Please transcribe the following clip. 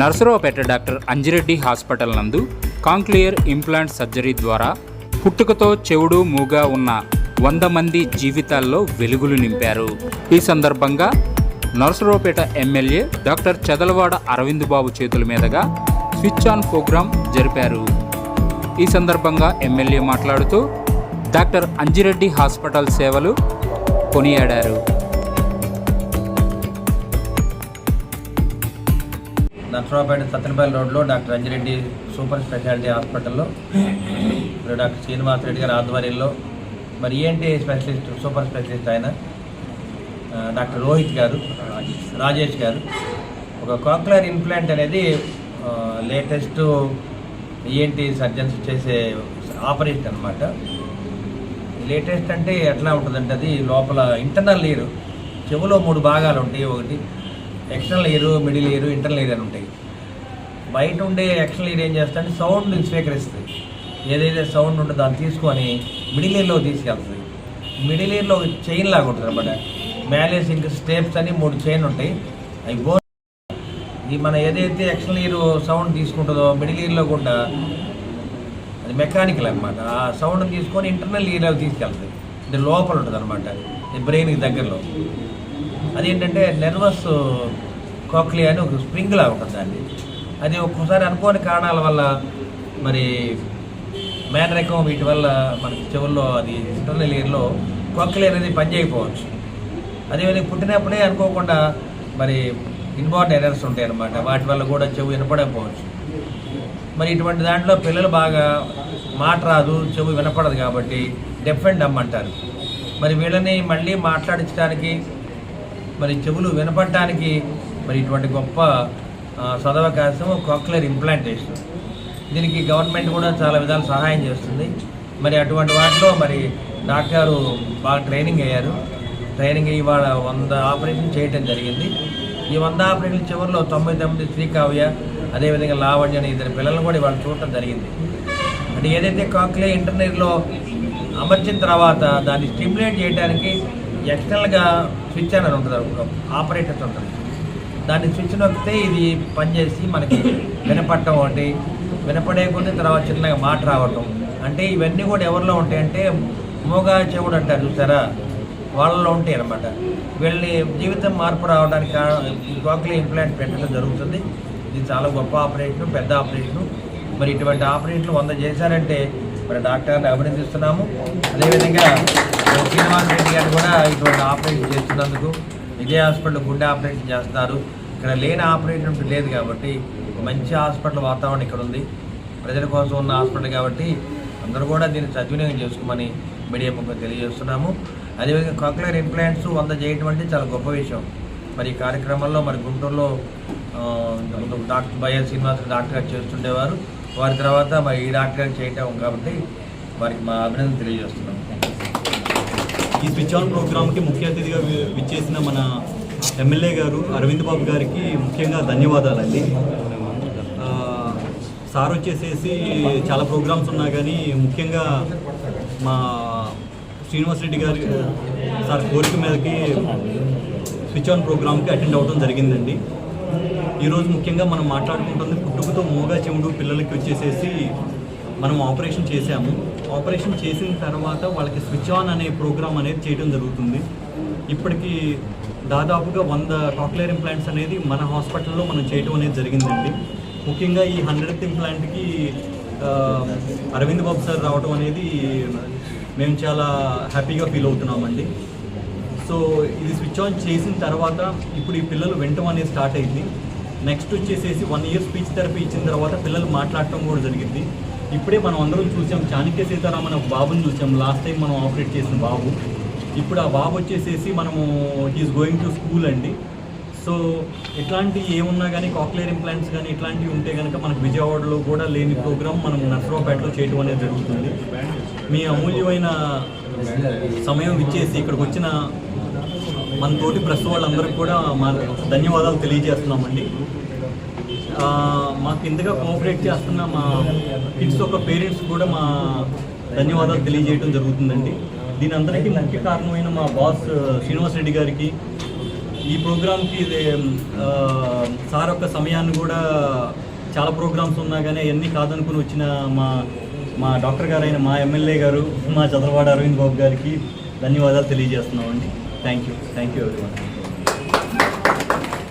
Narasaraopet doctor Anji Reddy hospital నందు cochlear implant surgery ద్వారా పుట్టుకతో చెవుడు మూగా ఉన్న వంద మంది జీవితాల్లో వెలుగులు నింపారు. ఈ సందర్భంగా నర్సరావుపేట ఎమ్మెల్యే డాక్టర్ చదలవాడ అరవింద్ బాబు చేతుల మీదుగా స్విచ్ ఆన్ ప్రోగ్రాం జరిపారు. ఈ సందర్భంగా ఎమ్మెల్యే మాట్లాడుతూ డాక్టర్ అంజిరెడ్డి హాస్పిటల్ సేవలు కొనియాడారు. నర్సరావుపేట సత్తెనపల్లి రోడ్లో డాక్టర్ అంజిరెడ్డి సూపర్ స్పెషాలిటీ హాస్పిటల్లో డాక్టర్ శ్రీనివాస్ రెడ్డి గారి ఆధ్వర్యంలో మరి ఏంటి స్పెషలిస్ట్ సూపర్ స్పెషలిస్ట్ ఆయన డాక్టర్ రోహిత్ గారు రాజేష్ గారు. ఒక కాక్లర్ ఇంప్లాంట్ అనేది లేటెస్ట్ ఈఎన్టీ సర్జన్స్ చేసే ఆపరేషన్ అనమాట లేటెస్ట్ అంటే ఎట్లా ఉంటుందంటే అది లోపల ఇంటర్నల్ ఇయర్ చెవులో మూడు భాగాలు ఉంటాయి. ఒకటి external ear middle ear internal ear అని ఉంటాయి. బయట ఉండే ఎక్స్టర్నల్ ఇయర్ ఏం చేస్తుందంటే సౌండ్ స్వీకరిస్తుంది. ఏదైతే సౌండ్ ఉంటుందో దాన్ని తీసుకొని మిడిల్ ఇయర్లో తీసుకెళ్తుంది. మిడిల్ ఇయర్లో ఒక చైన్ లాగా ఉంటుంది అనమాట మ్యాలేస్ ఇంకా స్టేప్స్ అని మూడు చైన్ ఉంటాయి. అవి బోన్ ఇది మన ఏదైతే ఎక్స్టర్నల్ ఇయర్ సౌండ్ తీసుకుంటుందో మిడిల్ ఇయర్లో కూడా అది మెకానికల్ అనమాట ఆ సౌండ్ తీసుకొని ఇంటర్నల్ ఇయర్లోకి తీసుకెళ్తుంది. ఇది లోపల ఉంటుంది అనమాట బ్రెయిన్కి దగ్గరలో. అదేంటంటే నెర్వస్ కోక్లియా అని ఒక స్ప్రింగ్ ఉంటుంది దాన్ని అది ఒక్కోసారి అనుకోని కారణాల వల్ల మరి మేనరకం వీటి వల్ల మనకి చెవుల్లో అది ఇంటర్నల్ ఇయర్లో కోక్లియా అనేది పనిచేయకపోవచ్చు. అదేవిధంగా పుట్టినప్పుడే అనుకోకుండా మరి ఇన్బార్న్ ఎరర్స్ ఉంటాయి అన్నమాట. వాటి వల్ల కూడా చెవు వినపడకపోవచ్చు. మరి ఇటువంటి దాంట్లో పిల్లలు బాగా మాట రాదు చెవు వినపడదు కాబట్టి డెఫ్ అండ్ డమ్ అంటారు. మరి వీళ్ళని మళ్ళీ మాట్లాడించడానికి మరి చెవులు వినపడటానికి మరి ఇటువంటి గొప్ప సదవకాశం కాక్లర్ ఇంప్లాంటేషన్. దీనికి గవర్నమెంట్ కూడా చాలా విధాలు సహాయం చేస్తుంది. మరి అటువంటి వాటిలో మరి డాక్టర్ బాగా ట్రైనింగ్ అయ్యారు. ట్రైనింగ్ ఇవాళ వంద ఆపరేషన్ చేయటం జరిగింది. ఈ వంద ఆపరేషన్ చివరిలో తొంభై తొమ్మిది శ్రీకావ్య అదేవిధంగా లావణ్య అనే ఇద్దరు పిల్లలను కూడా ఇవాళ చూడటం జరిగింది. అంటే ఏదైతే కాక్లే ఇంటర్నెట్లో అమర్చిన తర్వాత దాన్ని స్టిమ్యులేట్ చేయడానికి ఎక్స్టర్నల్గా స్విచ్ అని ఉంటుంది ఆపరేటర్స్ ఉంటుంది. దాన్ని స్విచ్ నొక్కితే ఇది పనిచేసి మనకి వినపడటం ఒకటి వినపడే తర్వాత చిన్నగా మాట రావటం. అంటే ఇవన్నీ కూడా ఎవరిలో ఉంటాయంటే మూగా చెవుడు అంటారు చూసారా? వాళ్ళలో ఉంటాయి అనమాట వీళ్ళని జీవితం మార్పు రావడానికి గోకలి ఇంప్లాంట్ పెట్టడం జరుగుతుంది. ఇది చాలా గొప్ప ఆపరేషన్ పెద్ద ఆపరేషను. మరి ఇటువంటి ఆపరేషన్లు వంద చేశారంటే మరి డాక్టర్ని అభినందిస్తున్నాము. అదేవిధంగా శ్రీనివాస్ రెడ్డి గారు కూడా ఇటువంటి ఆపరేషన్ చేస్తున్నందుకు విజయ హాస్పిటల్ గుండె ఆపరేషన్ చేస్తున్నారు ఇక్కడ లేని ఆపరేషన్ లేదు కాబట్టి మంచి హాస్పిటల్ వాతావరణం ఇక్కడ ఉంది. ప్రజల కోసం ఉన్న హాస్పిటల్ కాబట్టి అందరూ కూడా దీన్ని సద్వినియోగం చేసుకోమని మీడియా ముఖం తెలియజేస్తున్నాము. అదేవిధంగా కాక్లర్ ఇంప్లాంట్స్ వంద చేయటం అంటే చాలా గొప్ప విషయం. మరి ఈ కార్యక్రమంలో మరి గుంటూరులో డాక్టర్ బయ్యర్ శ్రీనివాస్ డాక్టర్ గారు చేస్తుండేవారు. వారి తర్వాత మరి ఈ డాక్టర్ గారు చేయటం కాబట్టి వారికి మా అభినందన తెలియజేస్తున్నాము. ఈ స్విచ్ ఆన్ ప్రోగ్రామ్కి ముఖ్య అతిథిగా విచ్చేసిన మన ఎమ్మెల్యే గారు అరవింద్ బాబు గారికి ముఖ్యంగా ధన్యవాదాలండి. సార్ వచ్చేసేసి చాలా ప్రోగ్రామ్స్ ఉన్నా కానీ ముఖ్యంగా మా శ్రీనివాస్ రెడ్డి గారి సార్ కోరిక మీదకి స్విచ్ ఆన్ ప్రోగ్రామ్కి అటెండ్ అవ్వడం జరిగిందండి. ఈరోజు ముఖ్యంగా మనం మాట్లాడుకుంటుంది పుట్టుకతో మూగా చెవుడు పిల్లలకి వచ్చేసేసి మనం ఆపరేషన్ చేశాము. ఆపరేషన్ చేసిన తర్వాత వాళ్ళకి స్విచ్ ఆన్ అనే ప్రోగ్రామ్ అనేది చేయడం జరుగుతుంది. ఇప్పటికి దాదాపుగా వంద టాక్లేర్ ఇంప్లాంట్స్ అనేది మన హాస్పిటల్లో మనం చేయడం అనేది జరిగిందండి. ముఖ్యంగా ఈ హండ్రెడ్ ఇంప్లాంట్కి అరవింద్ బాబు సార్ రావడం అనేది మేము చాలా హ్యాపీగా ఫీల్ అవుతున్నామండి. సో ఇది స్విచ్ ఆన్ చేసిన తర్వాత ఇప్పుడు ఈ పిల్లలు వినటం అనేది స్టార్ట్ అయింది. నెక్స్ట్ వచ్చేసేసి వన్ ఇయర్ స్పీచ్ థెరపీ ఇచ్చిన తర్వాత పిల్లలు మాట్లాడటం కూడా జరిగింది. ఇప్పుడే మనం అందరం చూసాం చాణక్య సీతారామన్ ఒక బాబుని చూసాం. లాస్ట్ టైం మనం ఆపరేట్ చేసిన బాబు. ఇప్పుడు ఆ బాబు వచ్చేసేసి మనము హీఈస్ గోయింగ్ టు స్కూల్ అండి. సో ఇట్లాంటివి ఏమున్నా కానీ కాక్లియర్ ఇంప్లాంట్స్ కానీ ఇట్లాంటివి ఉంటే కనుక మనకు విజయవాడలో కూడా లేని ప్రోగ్రామ్ మనం నర్సరావుపేటలో చేయడం అనేది జరుగుతుంది. మీ అమూల్యమైన సమయం ఇచ్చేసి ఇక్కడికి వచ్చిన మన తోటి ప్రెస్ వాళ్ళందరికీ కూడా మా ధన్యవాదాలు తెలియజేస్తున్నామండి. మాకు ఇంతగా కోఆపరేట్ చేస్తున్న మా కిడ్స్ యొక్క పేరెంట్స్ కూడా మా ధన్యవాదాలు తెలియజేయడం జరుగుతుందండి. దీని అందరికీ ముఖ్య కారణమైన మా బాస్ శ్రీనివాస్ రెడ్డి గారికి ఈ ప్రోగ్రామ్కి సార్ యొక్క సమయాన్ని కూడా చాలా ప్రోగ్రామ్స్ ఉన్నా కానీ అవన్నీ కాదనుకుని వచ్చిన మా మా డాక్టర్ గారైన మా ఎమ్మెల్యే గారు మా చంద్రబాబు అరవింద్ బాబు గారికి ధన్యవాదాలు తెలియజేస్తున్నామండి. థ్యాంక్ యూ థ్యాంక్ యూ ఎవరి